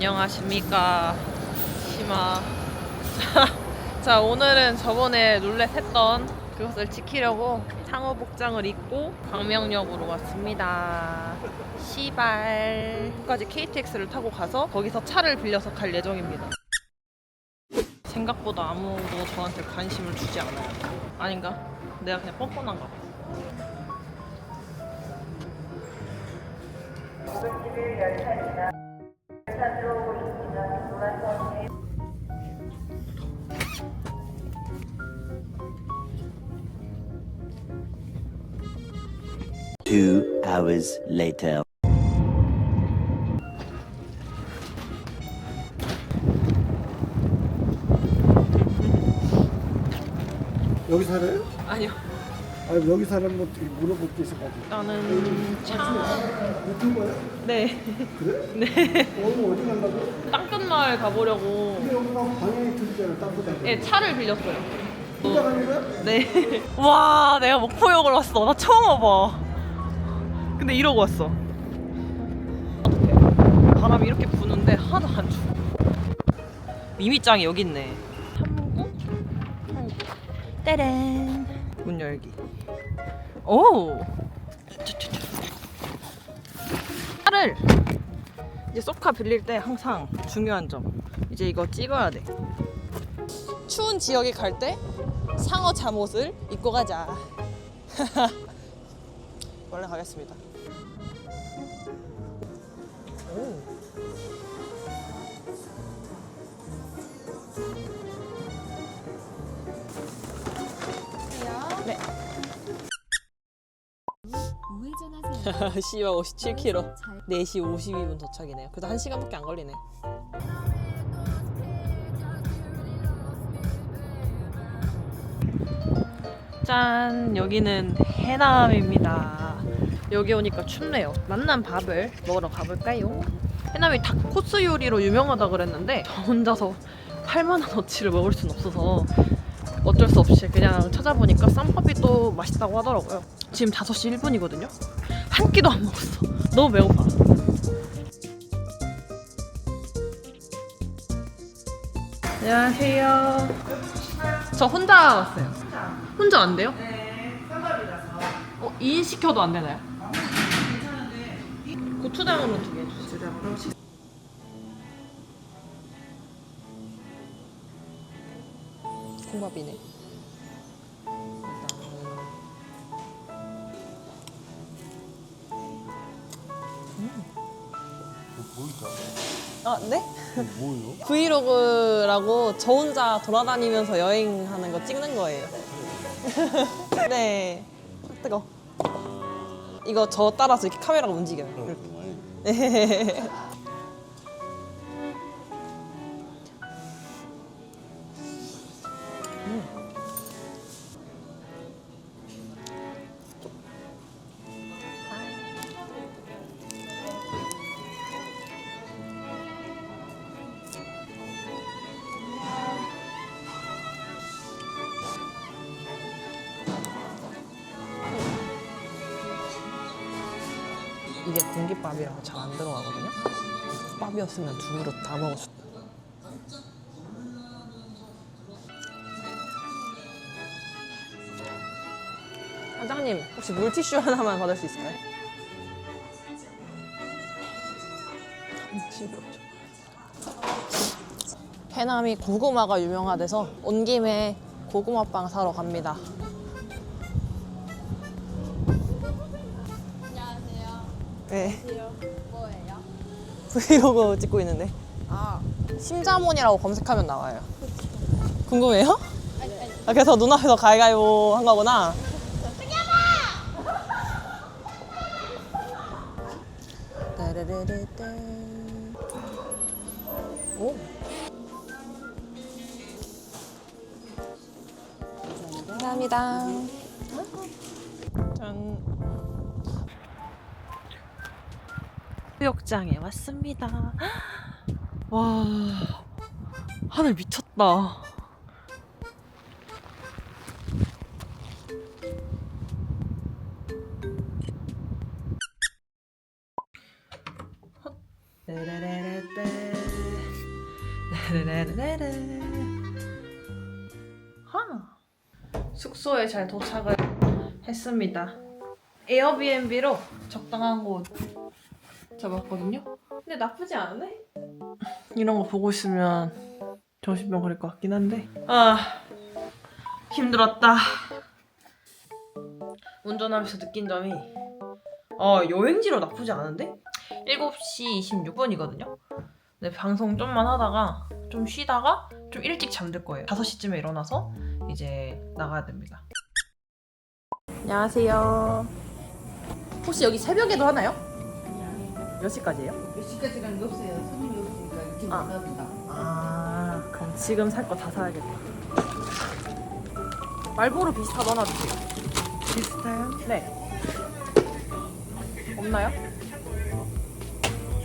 안녕하십니까 심아 자, 자 오늘은 저번에 룰렛 했던 그것을 지키려고 상어 복장을 입고 광명역으로 왔습니다 시발 까지 KTX를 타고 가서 거기서 차를 빌려서 갈 예정입니다 생각보다 아무도 저한테 관심을 주지 않아요 아닌가? 내가 그냥 뻔뻔한가 봐 Two hours later. 여기 살아요? 아니요 아 여기 사람 뭐 물어볼 게 있어가지고 나는 차... 못한 거야? 네 그래? 네. 오늘 어디 가려고? 땅끝 마을 가보려고 근데 여기가 방향이 틀리잖아 땅보다 네, 차를 빌렸어요. 혼자 가는 거야? 네. 와, 내가 목포역을 왔어. 나 처음 와봐. 근데 이러고 왔어. 바람이 이렇게 부는데 하나도 안 추워. 미미짱이 여기 있네. 탐구? 탐구. 따란. 문 열기. 오! 차를 이제 쏘카 빌릴 때 항상 중요한 점. 이제 이거 찍어야 돼. 추운 지역에 갈 때 상어 잠옷을 입고 가자. 원래 가겠습니다. 오. 네. 씨발 57km. 잘 4시 52분 도착이네요. 그래도 1시간밖에 안 걸리네. 짠! 여기는 해남입니다. 여기 오니까 춥네요. 만난 밥을 먹으러 가볼까요? 해남이 닭 코스 요리로 유명하다 그랬는데 저 혼자서 8만원 어치를 먹을 순 없어서 어쩔 수 없이 그냥 찾아보니까 쌈밥이 또 맛있다고 하더라고요. 지금 5시 1분이거든요. 한 끼도 안 먹었어. 너무 배고파. 안녕하세요. 저 혼자 왔어요. 혼자 안 돼요? 네, 어, 2인 시켜도 안 되나요? 괜찮은데. 고추장으로 두 개 주세요. 콩밥이네. 아, 네? 뭐요? 브이로그라고 저 혼자 돌아다니면서 여행하는 거 찍는 거예요. 네. 아, 뜨거. 이거 저 따라서 이렇게 카메라가 움직여요. 이렇게. 네. 공깃밥이라서 잘안 들어가거든요. 밥이었으면 두 그릇 다 먹었을 거 사장님 혹시 물티슈 하나만 받을 수 있을까요? 해남이 고구마가 유명하대서 온 김에 고구마빵 사러 갑니다. 브이로그 찍고 있는데 아, 심자몬이라고 검색하면 나와요. 궁금해요? 아, 그래서 눈앞에서 가위가위보 한 거구나. 따라라라따. 오. 감사합니다. 짠. 수욕장에 왔습니다. 와, 하늘 미쳤다. 하. 숙소에 잘 도착을 했습니다. 에어비앤비로 적당한 곳 잡았거든요. 근데 나쁘지 않네. 이런 거 보고 있으면 정신병 걸릴 것 같긴 한데. 아 힘들었다. 운전하면서 느낀 점이 아 여행지로 나쁘지 않은데? 7시 26분이거든요. 근데 방송 좀만 하다가 좀 쉬다가 좀 일찍 잠들 거예요. 5시쯤에 일어나서 이제 나가야 됩니다. 안녕하세요. 혹시 여기 새벽에도 하나요? 몇 시까지예요? 몇 시까지라는 게 없어요. 손님이 없으니까 이렇게 못 아. 나온다. 아, 그럼 지금 살 거 다 사야겠다. 말보로 비슷하도 하나 주세요. 비슷해요? 네. 없나요?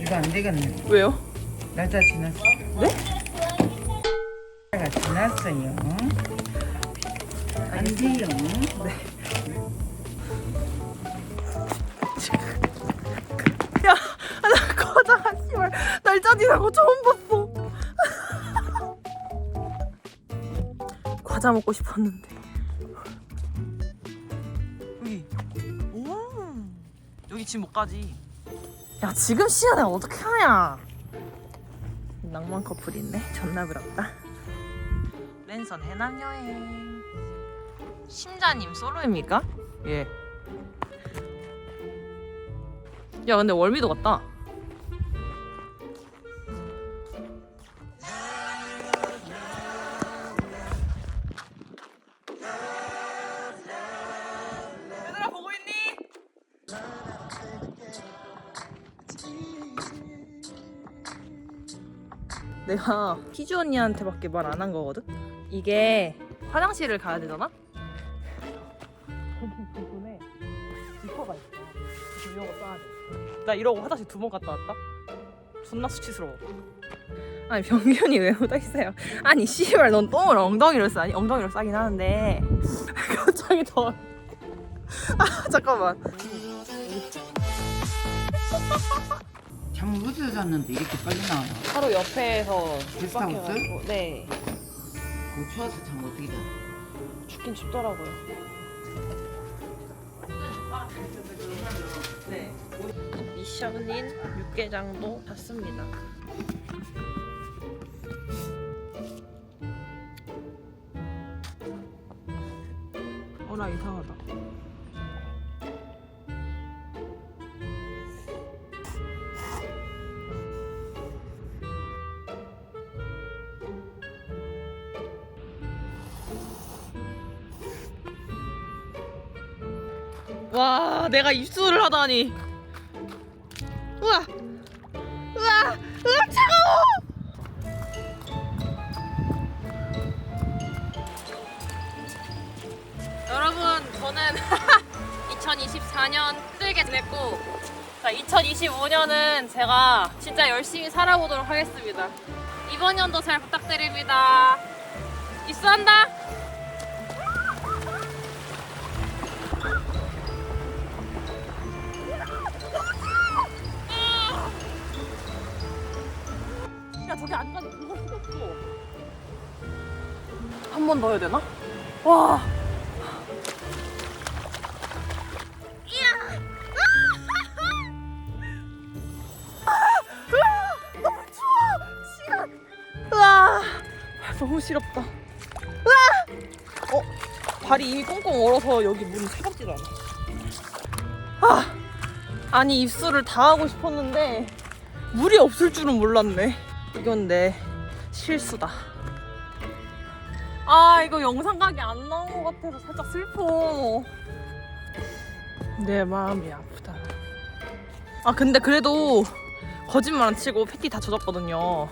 이거 안 되겠네. 왜요? 날짜 지났어. 네? 날짜가 지났어요. 안 돼요. 야, 지나고 처음 봤어. 과자 먹고 싶었는데. 여기. 오. 여기 지금 못 가지. 야, 지금 내가 어떻게 하냐? 낭만 커플이 있네. 존나 부럽다. 랜선 해남 여행. 심자님 솔로입니까? 예. 야 근데 월미도 갔다 내가 희주 언니한테밖에 말 안 한 거거든? 이게 화장실을 가야 되잖아? 거기 부분에 지퍼가 있어 이런 거 써야 돼. 나 이러고 화장실 두 번 갔다 왔다. 존나 수치스러워. 아니 병균이 왜 있어요? 아니 씨발 넌 똥을 엉덩이로 싸니? 엉덩이로 싸긴 하는데 갑자기 더. 아 잠깐만. 잠을 어디서 잤는데 이렇게 빨리 나와요? 하루 옆에서 게스트하우스? 네그 추워서 잠 어떻게 자? 죽긴 춥더라고요. 네. 미션인 육개장도 샀습니다. 와, 내가 입술을 하다니. 우와, 우와, 우와 차가워. 여러분, 저는 2024년 힘들게 지냈고, 자, 2025년은 제가 진짜 열심히 살아보도록 하겠습니다. 이번 연도 잘 부탁드립니다. 입수한다. 야 저기 안 가도 그거 없어 한 번 더 해야 되나? 와. 으아! 너무 시렵다. 으아. 어? 발이 이미 꽁꽁 얼어서 여기 물이 차갑지도 않아 아. 아니 입술을 다 하고 싶었는데 물이 없을 줄은 몰랐네. 이건 내 실수다. 아, 이거 영상 각이 안 나온 것 같아서 살짝 슬퍼. 내 마음이 아프다. 아, 근데 그래도 거짓말 안 치고 패티 다 젖었거든요.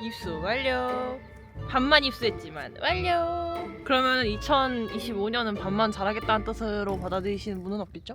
입수 완료. 반만 입수했지만 완료. 그러면 2025년은 반만 잘하겠다는 뜻으로 받아들이시는 분은 없겠죠?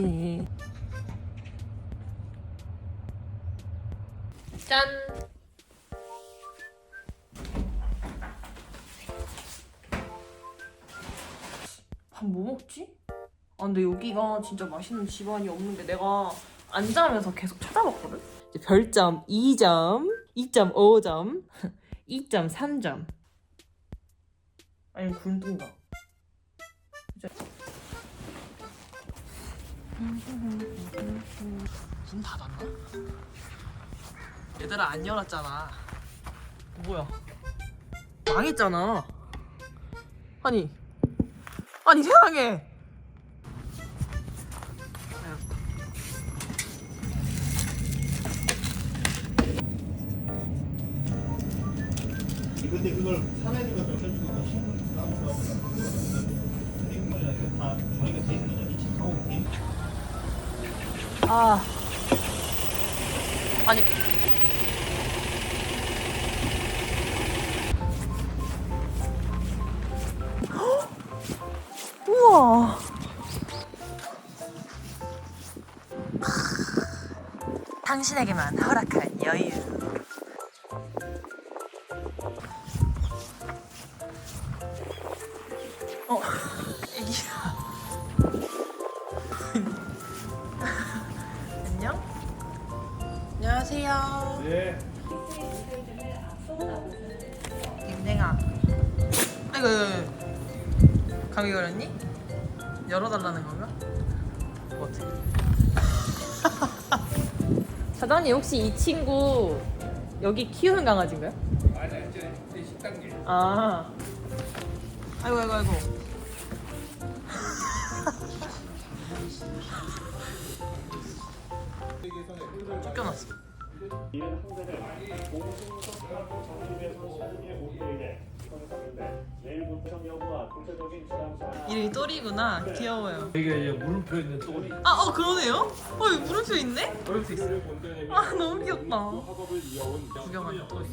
있지. 짠! 밥 뭐 먹지? 아 근데 여기가 진짜 맛있는 집안이 없는데 내가 안 자면서 계속 찾아봤거든? 별점 2점, 2.5점, 2.3점 아니면 굴든가 이제- 문 닫았나? 얘들아 안 열었잖아 뭐야 망했잖아 아니 아니 세상에 근데 그걸 사내리가 던져주고 신분 나오고 다 저희가 돼 있는 거죠. 이 책하고 돼 있는 아 아니 헉! 우와 당신에게만 허락한 안녕하세요 네. 댕댕아 아이고 감기 걸렸니? 열어달라는 건가? 어떻게 사장님 혹시 이 친구 여기 키우는 강아지인가요? 아니 이제 제 식당에 아 아이고 아이고 아이고 이름이 또리구나. 귀여워요. 이게 이제 물음표 있는 또리. 아 어 그러네요? 어 여기 물음표 있네? 물음표 있어요. 아 너무 귀엽다. 구경하는 또리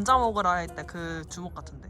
감자 먹으라 할 때 그 주먹 같은데